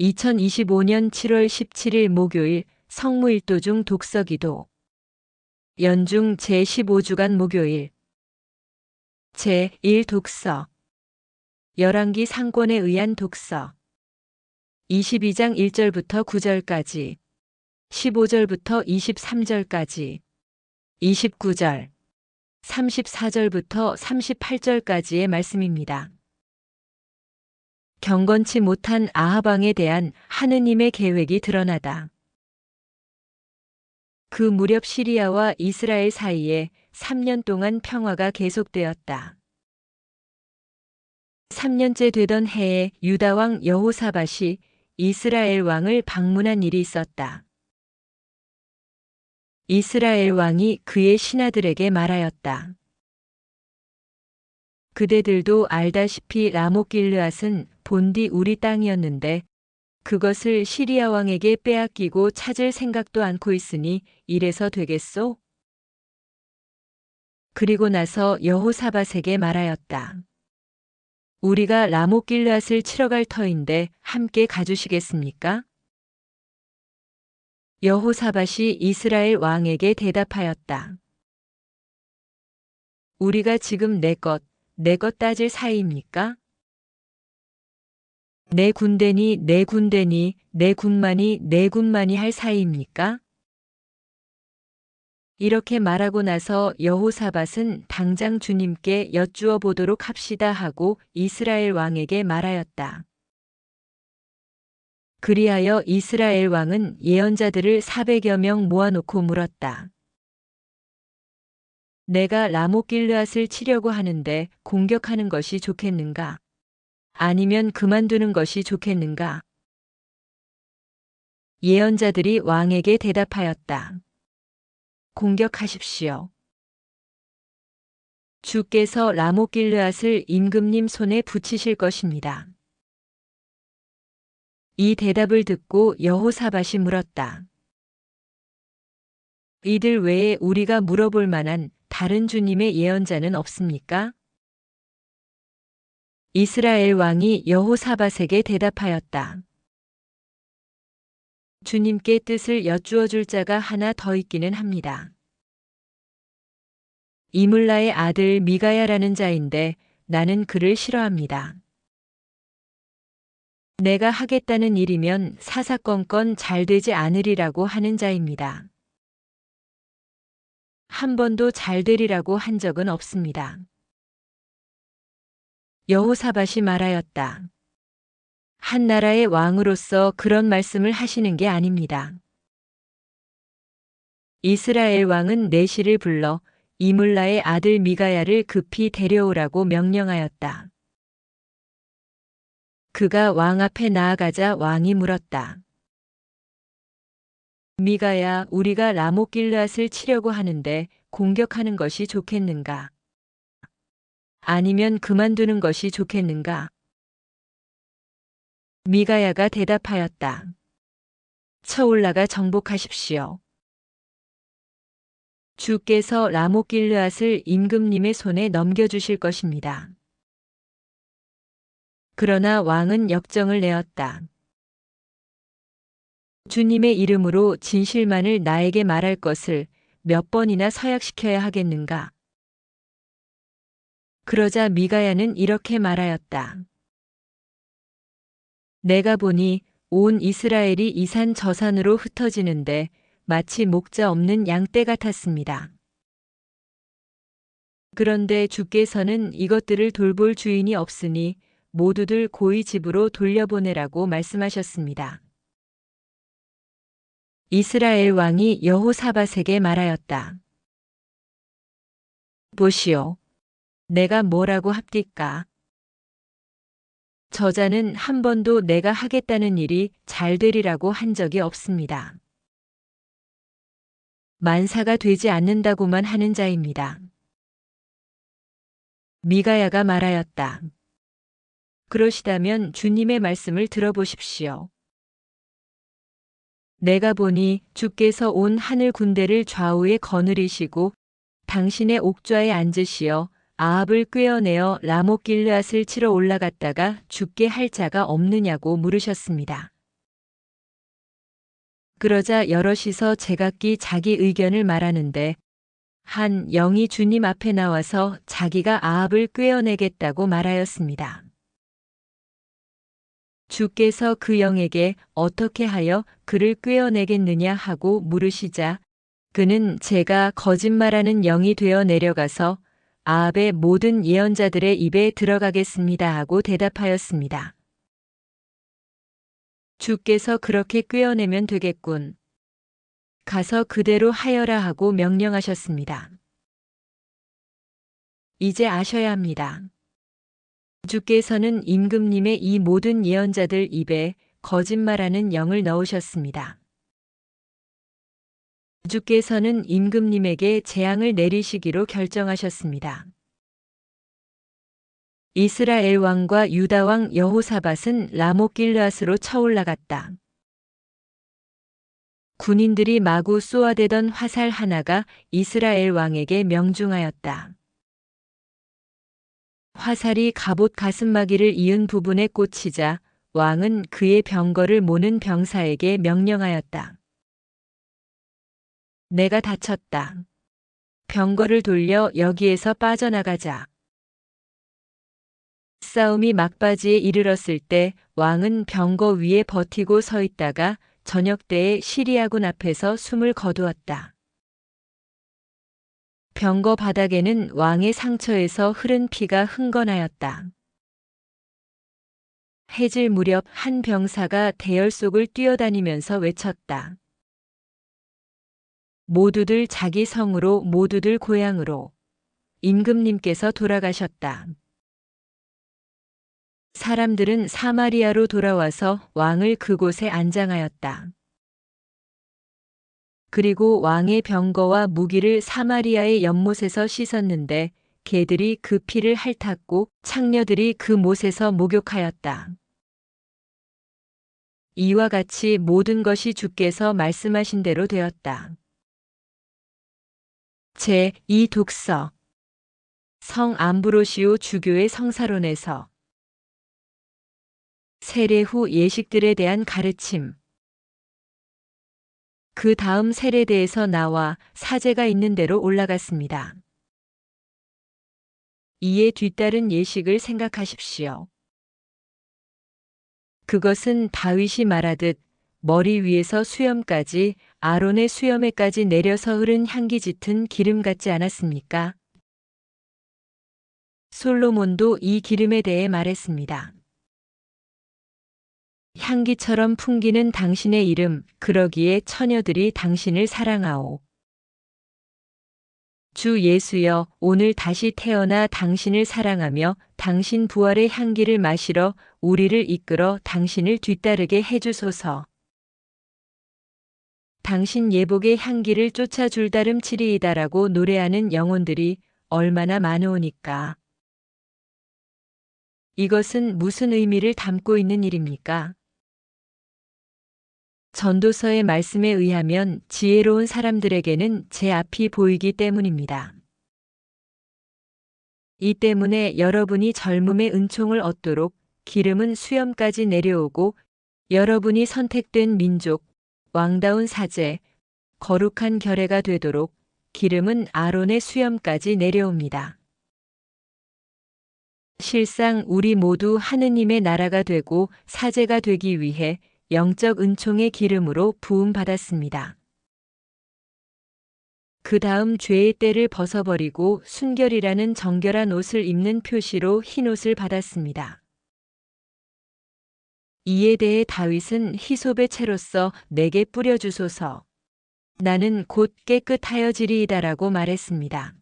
2025년 7월 17일 목요일 성무일도 중 독서기도. 연중 제15주간 목요일. 제1 독서. 열왕기 상권에 의한 독서. 22장 1절부터 9절까지. 15절부터 23절까지. 29절. 34절부터 38절까지의 말씀입니다. 경건치 못한 아하방에 대한 하느님의 계획이 드러나다. 그 무렵 시리아와 이스라엘 사이에 3년 동안 평화가 계속되었다. 3년째 되던 해에 유다 왕 여호사밧이 이스라엘 왕을 방문한 일이 있었다. 이스라엘 왕이 그의 신하들에게 말하였다. 그대들도 알다시피 라모길르앗은 본디 우리 땅이었는데 그것을 시리아 왕에게 빼앗기고 찾을 생각도 않고 있으니 이래서 되겠소? 그리고 나서 여호사밧에게 말하였다. 우리가 라모길르앗을 치러 갈 터인데 함께 가주시겠습니까? 여호사밧이 이스라엘 왕에게 대답하였다. 우리가 지금 내 것, 내 것 따질 사이입니까? 내 군대니 내 군대니 내 군만이 내 군만이 할 사이입니까? 이렇게 말하고 나서 여호사밧은 당장 주님께 여쭈어 보도록 합시다 하고 이스라엘 왕에게 말하였다. 그리하여 이스라엘 왕은 예언자들을 400여 명 모아놓고 물었다. 내가 라모길르앗을 치려고 하는데 공격하는 것이 좋겠는가? 아니면 그만두는 것이 좋겠는가? 예언자들이 왕에게 대답하였다. 공격하십시오. 주께서 라모길르앗을 임금님 손에 붙이실 것입니다. 이 대답을 듣고 여호사밧이 물었다. 이들 외에 우리가 물어볼 만한 다른 주님의 예언자는 없습니까? 이스라엘 왕이 여호사밧에게 대답하였다. 주님께 뜻을 여쭈어 줄 자가 하나 더 있기는 합니다. 이물라의 아들 미가야라는 자인데 나는 그를 싫어합니다. 내가 하겠다는 일이면 사사건건 잘 되지 않으리라고 하는 자입니다. 한 번도 잘 되리라고 한 적은 없습니다. 여호사밧이 말하였다. 한 나라의 왕으로서 그런 말씀을 하시는 게 아닙니다. 이스라엘 왕은 내시를 불러 이물라의 아들 미가야를 급히 데려오라고 명령하였다. 그가 왕 앞에 나아가자 왕이 물었다. 미가야, 우리가 라모길르앗을 치려고 하는데 공격하는 것이 좋겠는가? 아니면 그만두는 것이 좋겠는가? 미가야가 대답하였다. 쳐올라가 정복하십시오. 주께서 라모길르앗을 임금님의 손에 넘겨주실 것입니다. 그러나 왕은 역정을 내었다. 주님의 이름으로 진실만을 나에게 말할 것을 몇 번이나 서약시켜야 하겠는가? 그러자 미가야는 이렇게 말하였다. 내가 보니 온 이스라엘이 이산 저 산으로 흩어지는데 마치 목자 없는 양떼 같았습니다. 그런데 주께서는 이것들을 돌볼 주인이 없으니 모두들 고이 집으로 돌려보내라고 말씀하셨습니다. 이스라엘 왕이 여호사밧에게 말하였다. 보시오. 내가 뭐라고 합디까? 저자는 한 번도 내가 하겠다는 일이 잘 되리라고 한 적이 없습니다. 만사가 되지 않는다고만 하는 자입니다. 미가야가 말하였다. 그러시다면 주님의 말씀을 들어보십시오. 내가 보니 주께서 온 하늘 군대를 좌우에 거느리시고 당신의 옥좌에 앉으시어 아합을 꿰어내어 라모길르앗을 치러 올라갔다가 죽게 할 자가 없느냐고 물으셨습니다. 그러자 여럿이서 제각기 자기 의견을 말하는데 한 영이 주님 앞에 나와서 자기가 아합을 꿰어내겠다고 말하였습니다. 주께서 그 영에게 어떻게 하여 그를 꿰어내겠느냐 하고 물으시자 그는 제가 거짓말하는 영이 되어 내려가서 아합의 모든 예언자들의 입에 들어가겠습니다 하고 대답하였습니다. 주께서 그렇게 꿰어내면 되겠군. 가서 그대로 하여라 하고 명령하셨습니다. 이제 아셔야 합니다. 주께서는 임금님의 이 모든 예언자들 입에 거짓말하는 영을 넣으셨습니다. 주께서는 임금님에게 재앙을 내리시기로 결정하셨습니다. 이스라엘 왕과 유다 왕 여호사밧은 라모길르앗으로 쳐올라갔다. 군인들이 마구 쏘아대던 화살 하나가 이스라엘 왕에게 명중하였다. 화살이 갑옷 가슴마기를 이은 부분에 꽂히자 왕은 그의 병거를 모는 병사에게 명령하였다. 내가 다쳤다. 병거를 돌려 여기에서 빠져나가자. 싸움이 막바지에 이르렀을 때 왕은 병거 위에 버티고 서 있다가 저녁 때에 시리아군 앞에서 숨을 거두었다. 병거 바닥에는 왕의 상처에서 흐른 피가 흥건하였다. 해질 무렵 한 병사가 대열 속을 뛰어다니면서 외쳤다. 모두들 자기 성으로 모두들 고향으로 임금님께서 돌아가셨다. 사람들은 사마리아로 돌아와서 왕을 그곳에 안장하였다. 그리고 왕의 병거와 무기를 사마리아의 연못에서 씻었는데 개들이 그 피를 핥았고 창녀들이 그 못에서 목욕하였다. 이와 같이 모든 것이 주께서 말씀하신 대로 되었다. 제2 독서 성 암브로시오 주교의 성사론에서 세례 후 예식들에 대한 가르침 그 다음 세례대에서 나와 사제가 있는 대로 올라갔습니다. 이에 뒤따른 예식을 생각하십시오. 그것은 다윗이 말하듯 머리 위에서 수염까지 아론의 수염에까지 내려서 흐른 향기 짙은 기름 같지 않았습니까? 솔로몬도 이 기름에 대해 말했습니다. 향기처럼 풍기는 당신의 이름, 그러기에 처녀들이 당신을 사랑하오. 주 예수여, 오늘 다시 태어나 당신을 사랑하며 당신 부활의 향기를 마시러 우리를 이끌어 당신을 뒤따르게 해주소서. 당신 예복의 향기를 쫓아 줄다름 치리이다라고 노래하는 영혼들이 얼마나 많으오니까. 이것은 무슨 의미를 담고 있는 일입니까? 전도서의 말씀에 의하면 지혜로운 사람들에게는 제 앞이 보이기 때문입니다. 이 때문에 여러분이 젊음의 은총을 얻도록 기름은 수염까지 내려오고 여러분이 선택된 민족, 왕다운 사제, 거룩한 결례가 되도록 기름은 아론의 수염까지 내려옵니다. 실상 우리 모두 하느님의 나라가 되고 사제가 되기 위해 영적 은총의 기름으로 부음 받았습니다. 그 다음 죄의 때를 벗어버리고 순결이라는 정결한 옷을 입는 표시로 흰 옷을 받았습니다. 이에 대해 다윗은 희솝의 채로서 내게 뿌려주소서. 나는 곧 깨끗하여지리이다라고 말했습니다.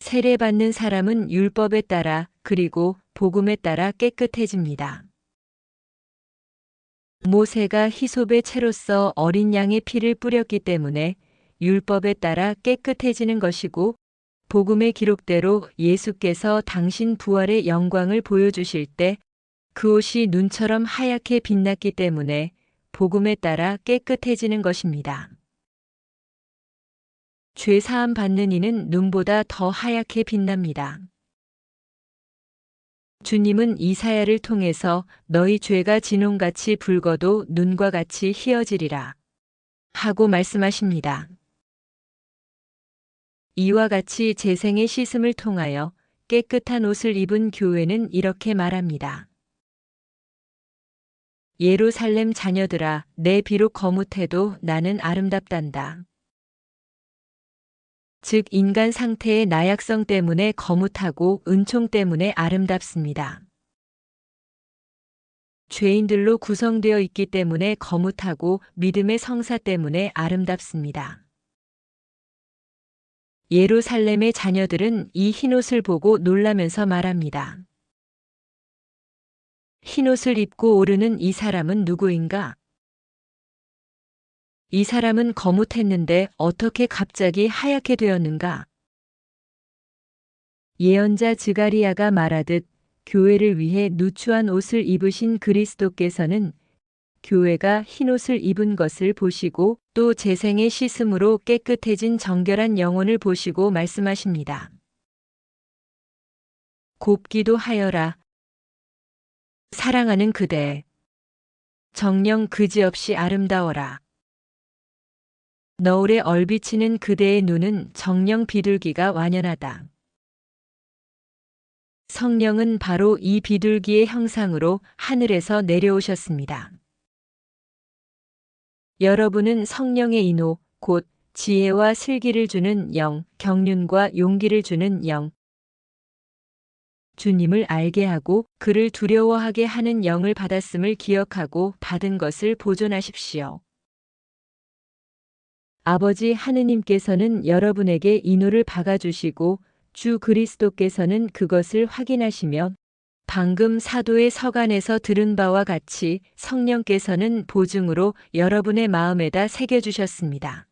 세례받는 사람은 율법에 따라 그리고 복음에 따라 깨끗해집니다. 모세가 희솝의 채로서 어린 양의 피를 뿌렸기 때문에 율법에 따라 깨끗해지는 것이고 복음의 기록대로 예수께서 당신 부활의 영광을 보여주실 때 그 옷이 눈처럼 하얗게 빛났기 때문에 복음에 따라 깨끗해지는 것입니다. 죄 사함 받는 이는 눈보다 더 하얗게 빛납니다. 주님은 이사야를 통해서 너희 죄가 진홍같이 붉어도 눈과 같이 희어지리라 하고 말씀하십니다. 이와 같이 재생의 씻음을 통하여 깨끗한 옷을 입은 교회는 이렇게 말합니다. 예루살렘 자녀들아, 내 비록 거뭇해도 나는 아름답단다. 즉, 인간 상태의 나약성 때문에 거뭇하고 은총 때문에 아름답습니다. 죄인들로 구성되어 있기 때문에 거뭇하고 믿음의 성사 때문에 아름답습니다. 예루살렘의 자녀들은 이 흰옷을 보고 놀라면서 말합니다. 흰옷을 입고 오르는 이 사람은 누구인가? 이 사람은 거뭇했는데 어떻게 갑자기 하얗게 되었는가? 예언자 드가리아가 말하듯 교회를 위해 누추한 옷을 입으신 그리스도께서는 교회가 흰 옷을 입은 것을 보시고 또 재생의 씻음으로 깨끗해진 정결한 영혼을 보시고 말씀하십니다. 곱기도 하여라. 사랑하는 그대. 정령 그지없이 아름다워라. 너울에 얼비치는 그대의 눈은 정령 비둘기가 완연하다. 성령은 바로 이 비둘기의 형상으로 하늘에서 내려오셨습니다. 여러분은 성령의 인호, 곧 지혜와 슬기를 주는 영, 경륜과 용기를 주는 영, 주님을 알게 하고 그를 두려워하게 하는 영을 받았음을 기억하고 받은 것을 보존하십시오. 아버지 하느님께서는 여러분에게 인호를 박아주시고 주 그리스도께서는 그것을 확인하시며 방금 사도의 서간에서 들은 바와 같이 성령께서는 보증으로 여러분의 마음에다 새겨주셨습니다.